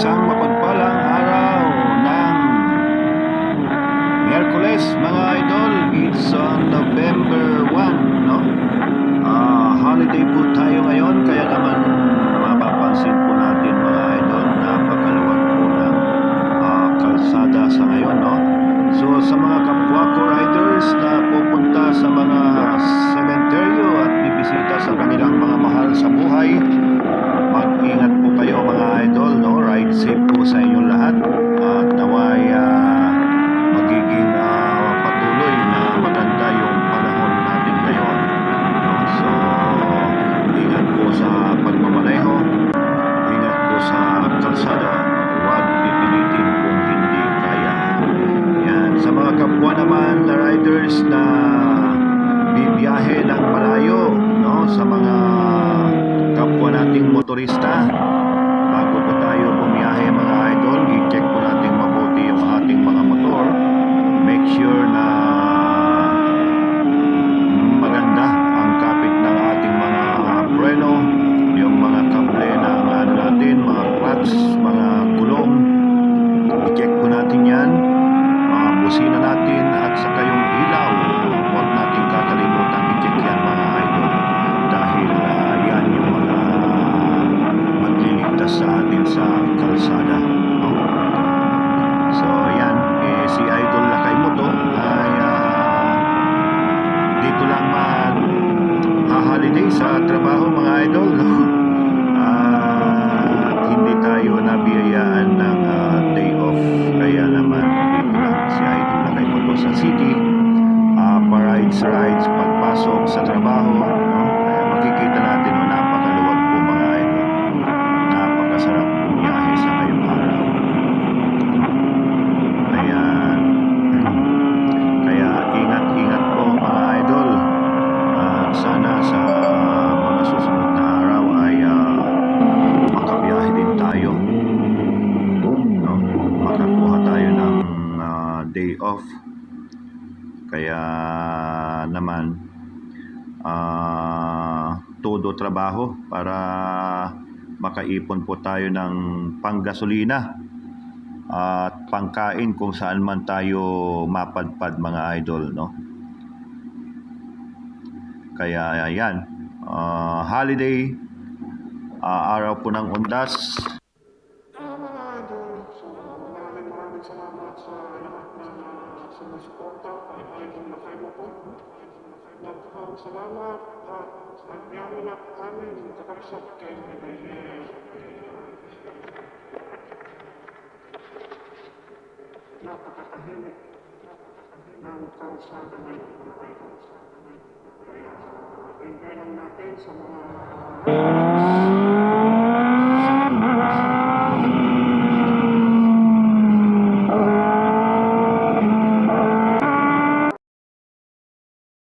Isang mapagpalang araw ng Miyerkules mga idol. It's on November 1, no? Ah, holiday po tayo ngayon kaya naman mapapansin po natin mga idol napakaluwag po ng ah, kalsada sa ngayon, no? So sa mga kapwa ko riders na pupunta sa mga sementeryo at bibisita sa kanilang mga mahal sa buhay, mag-ingat po kayo mga idol, no? Ride safe po sa inyong lahat at naway ah, magiging ah, patuloy na maganda yung panahon natin ngayon. So, ingat po sa pagmamaneho, ingat po sa kalsada, huwag pipilitin kung hindi kaya. Yan. Sa mga kapwa naman na riders na bibiyahe ng malayo, no? sa mga kapwa nating motorista, bago po tayo bumiyahe mga idol, i-check po natin mabuti yung ating mga motor. Make sure na maganda ang kapit ng ating mga preno, yung mga kable ng ano natin, mga clutch, mga gulong. I-check po natin yan, mga busina natin at saka yung ilaw. Huwag natin kakalimutan i-check yan mga idol. Dahil ah, yan yung mga magliligtas sa atin sa kalsada. No? So yan, eh, si Idol Lakay Moto ay ah, dito lang mag holiday sa trabaho mga idol. No? At hindi tayo nabiyayaan ng ah, day off. Kaya naman dito lang si Idol Lakay Moto sa city. Uh, rides rides pagpasok Kaya makikita natin no, napakaluwag po mga idol. Napakasarap bumiyahe sa ngayong araw. Ayan. Kaya ingat-ingat po mga idol. At sana sa mga susunod na araw ay ah, makabiyahe din tayo. No? Makakuha tayo ng ah, day off. Kaya naman ah, todo trabaho para makaipon po tayo ng panggasolina at pangkain kung saan man tayo mapadpad mga idol no? Kaya yan ah, holiday ah, araw po ng undas. Ah, mga salamat at nagyari na kami nagkakarisap kay Napakatahimik ng kalsada ngayon enjoy lang natin sa mga